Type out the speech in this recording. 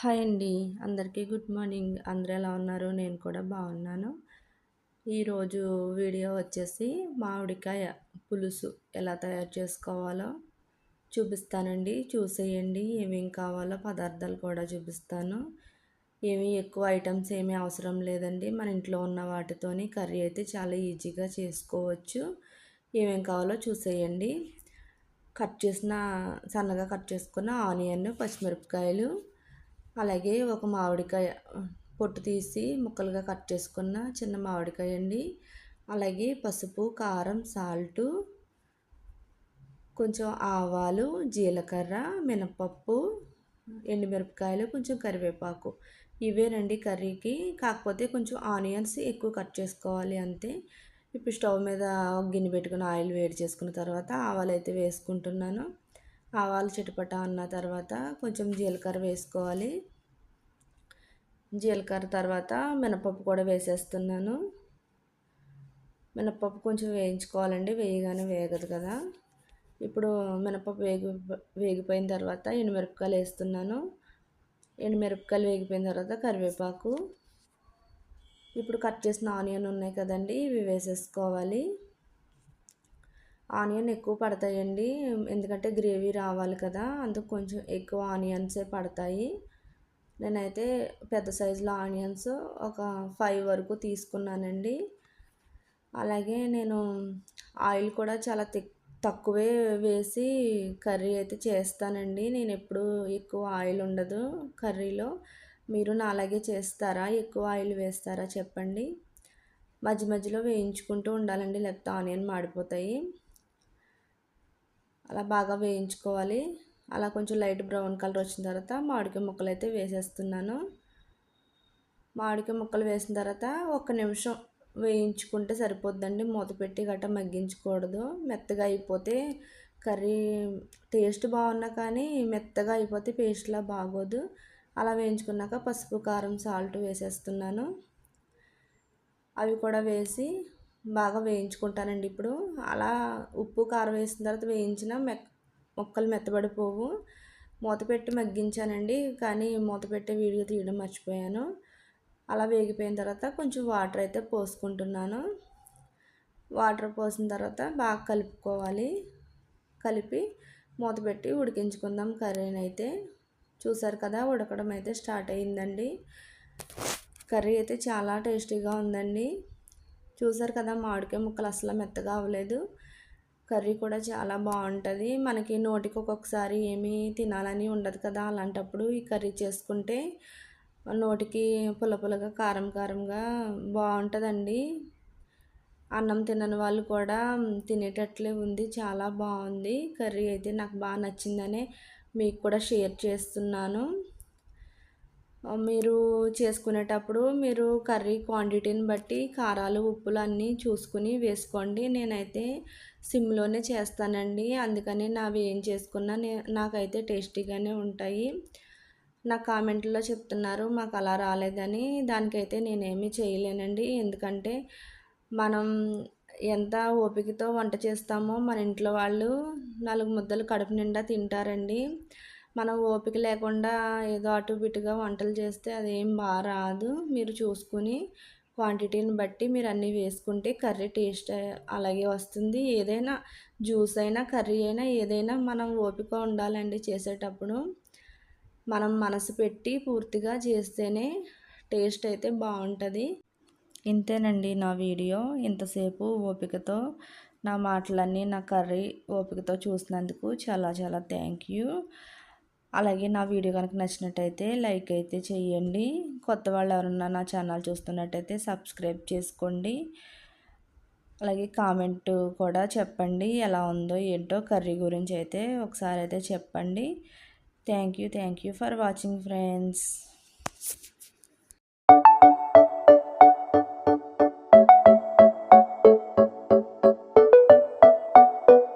Hi అండి. అందరికీ good morning. అందరు ఎలా ఉన్నారు? నేను కూడా బాగున్నాను. ఈరోజు వీడియో వచ్చేసి మామిడికాయ పులుసు ఎలా తయారు చేసుకోవాలో చూపిస్తానండి. చూసేయండి. ఏమేమి కావాలో పదార్థాలు కూడా చూపిస్తాను. ఏమీ ఎక్కువ ఐటమ్స్ ఏమీ అవసరం లేదండి. మన ఇంట్లో ఉన్న వాటితోని కర్రీ అయితే చాలా ఈజీగా చేసుకోవచ్చు. ఏమేమి కావాలో చూసేయండి. కట్ చేసిన సన్నగా కట్ చేసుకున్న ఆనియన్ పచ్చిమిరపకాయలు అలాగే ఒక మామిడికాయ పొట్టు తీసి ముక్కలుగా కట్ చేసుకున్న చిన్న మామిడికాయ అండి. అలాగే పసుపు కారం సాల్టు కొంచెం ఆవాలు జీలకర్ర మినపప్పు ఎండుమిరపకాయలు కొంచెం కరివేపాకు. ఇవేనండి కర్రీకి. కాకపోతే కొంచెం ఆనియన్స్ ఎక్కువ కట్ చేసుకోవాలి అంతే. ఇప్పుడు స్టవ్ మీద గిన్నె పెట్టుకుని ఆయిల్ వేడి చేసుకున్న తర్వాత ఆవాలు అయితే వేసుకుంటున్నాను. ఆవాలు చిటపట అన్న తర్వాత కొంచెం జీలకర్ర వేసుకోవాలి. జీలకర్ర తర్వాత మినపప్పు కూడా వేసేస్తున్నాను. మినపప్పు కొంచెం వేయించుకోవాలండి వేయగానే వేగదు కదా. ఇప్పుడు మినపప్పు వేగి వేగిపోయిన తర్వాత ఎండుమిరపకాయలు వేస్తున్నాను. ఎండుమిరపకాయలు వేగిపోయిన తర్వాత కరివేపాకు. ఇప్పుడు కట్ చేసిన ఆనియన్ ఉన్నాయి కదండి ఇవి వేసేసుకోవాలి. ఆనియన్ ఎక్కువ పడతాయండి. ఎందుకంటే గ్రేవీ రావాలి కదా అందుకు కొంచెం ఎక్కువ ఆనియన్సే పడతాయి. నేనైతే పెద్ద సైజులో ఆనియన్స్ ఒక ఫైవ్ వరకు తీసుకున్నానండి. అలాగే నేను ఆయిల్ కూడా చాలా తక్కువే వేసి కర్రీ అయితే చేస్తానండి. నేను ఎప్పుడు ఎక్కువ ఆయిల్ ఉండదు కర్రీలో. మీరు నా అలాగే చేస్తారా? ఎక్కువ ఆయిల్ వేస్తారా? చెప్పండి. మధ్య మధ్యలో వేయించుకుంటూ ఉండాలండి లేకపోతే ఆనియన్ మాడిపోతాయి. అలా బాగా వేయించుకోవాలి. అలా కొంచెం లైట్ బ్రౌన్ కలర్ వచ్చిన తర్వాత మామిడికాయ ముక్కలు అయితే వేసేస్తున్నాను. మామిడికాయ ముక్కలు వేసిన తర్వాత ఒక నిమిషం వేయించుకుంటే సరిపోద్దండి. మూత పెట్టి గట్ట మగ్గించకూడదు. మెత్తగా అయిపోతే కర్రీ టేస్ట్ బాగున్నా కానీ మెత్తగా అయిపోతే పేస్ట్లా బాగోదు. అలా వేయించుకున్నాక పసుపు కారం సాల్ట్ వేసేస్తున్నాను. అవి కూడా వేసి బాగా వేయించుకుంటానండి ఇప్పుడు. అలా ఉప్పు కారం వేసిన తర్వాత వేయించిన మె మొక్కలు మెత్తబడిపోవు. మూత పెట్టి మగ్గించానండి కానీ మూత పెట్టే వీడియో తీయడం మర్చిపోయాను. అలా వేగిపోయిన తర్వాత కొంచెం వాటర్ అయితే పోసుకుంటున్నాను. వాటర్ పోసిన తర్వాత బాగా కలుపుకోవాలి. కలిపి మూత పెట్టి ఉడికించుకుందాం కర్రీని అయితే. చూసారు కదా ఉడకడం అయితే స్టార్ట్ అయిందండి. కర్రీ అయితే చాలా టేస్టీగా ఉందండి. చూసారు కదా మామిడికాయ ముక్కలు అసలు మెత్తగా అవ్వలేదు. కర్రీ కూడా చాలా బాగుంటుంది. మనకి నోటికి ఒక్కొక్కసారి ఏమీ తినాలని ఉండదు కదా అలాంటప్పుడు ఈ కర్రీ చేసుకుంటే నోటికి పుల్ల పుల్లగా కారం కారంగా బాగుంటుందండి. అన్నం తినని వాళ్ళు కూడా తినేటట్లే ఉంది చాలా బాగుంది. కర్రీ అయితే నాకు బాగా నచ్చిందనే మీకు కూడా షేర్ చేస్తున్నాను. మీరు చేసుకునేటప్పుడు మీరు కర్రీ క్వాంటిటీని బట్టి కారాలు ఉప్పులు అన్నీ చూసుకుని వేసుకోండి. నేనైతే సిమ్లోనే చేస్తానండి. అందుకని నావి ఏం చేసుకున్నా నే నాకైతే టేస్టీగానే ఉంటాయి. నా కామెంట్లో చెప్తున్నారు మాకు అలా రాలేదని. దానికైతే నేనేమీ చేయలేనండి. ఎందుకంటే మనం ఎంత ఓపికతో వంట చేస్తామో మన ఇంట్లో వాళ్ళు నాలుగు ముద్దలు కడుపు నిండా తింటారండి. మనం ఓపిక లేకుండా ఏదో అటు ఇటుగా వంటలు చేస్తే అదేం బాగా రాదు. మీరు చూసుకుని క్వాంటిటీని బట్టి మీరు అన్నీ వేసుకుంటే కర్రీ టేస్ట్ అలాగే వస్తుంది. ఏదైనా జ్యూస్ అయినా కర్రీ అయినా ఏదైనా మనం ఓపిక ఉండాలండి చేసేటప్పుడు. మనం మనసు పెట్టి పూర్తిగా చేస్తేనే టేస్ట్ అయితే బాగుంటుంది. ఇంతేనండి నా వీడియో. ఇంతసేపు ఓపికతో నా మాటలన్నీ నా కర్రీ ఓపికతో చూసినందుకు చాలా చాలా థ్యాంక్ యూ. అలాగే నా వీడియో కనుక నచ్చినట్టయితే లైక్ అయితే చేయండి. కొత్త వాళ్ళు ఎవరన్నా నా ఛానల్ చూస్తున్నట్టయితే సబ్స్క్రైబ్ చేసుకోండి. అలాగే కామెంట్ కూడా చెప్పండి. ఎలా ఉందో ఏంటో కర్రీ గురించి అయితే ఒకసారి అయితే చెప్పండి. Thank you thank you for watching friends.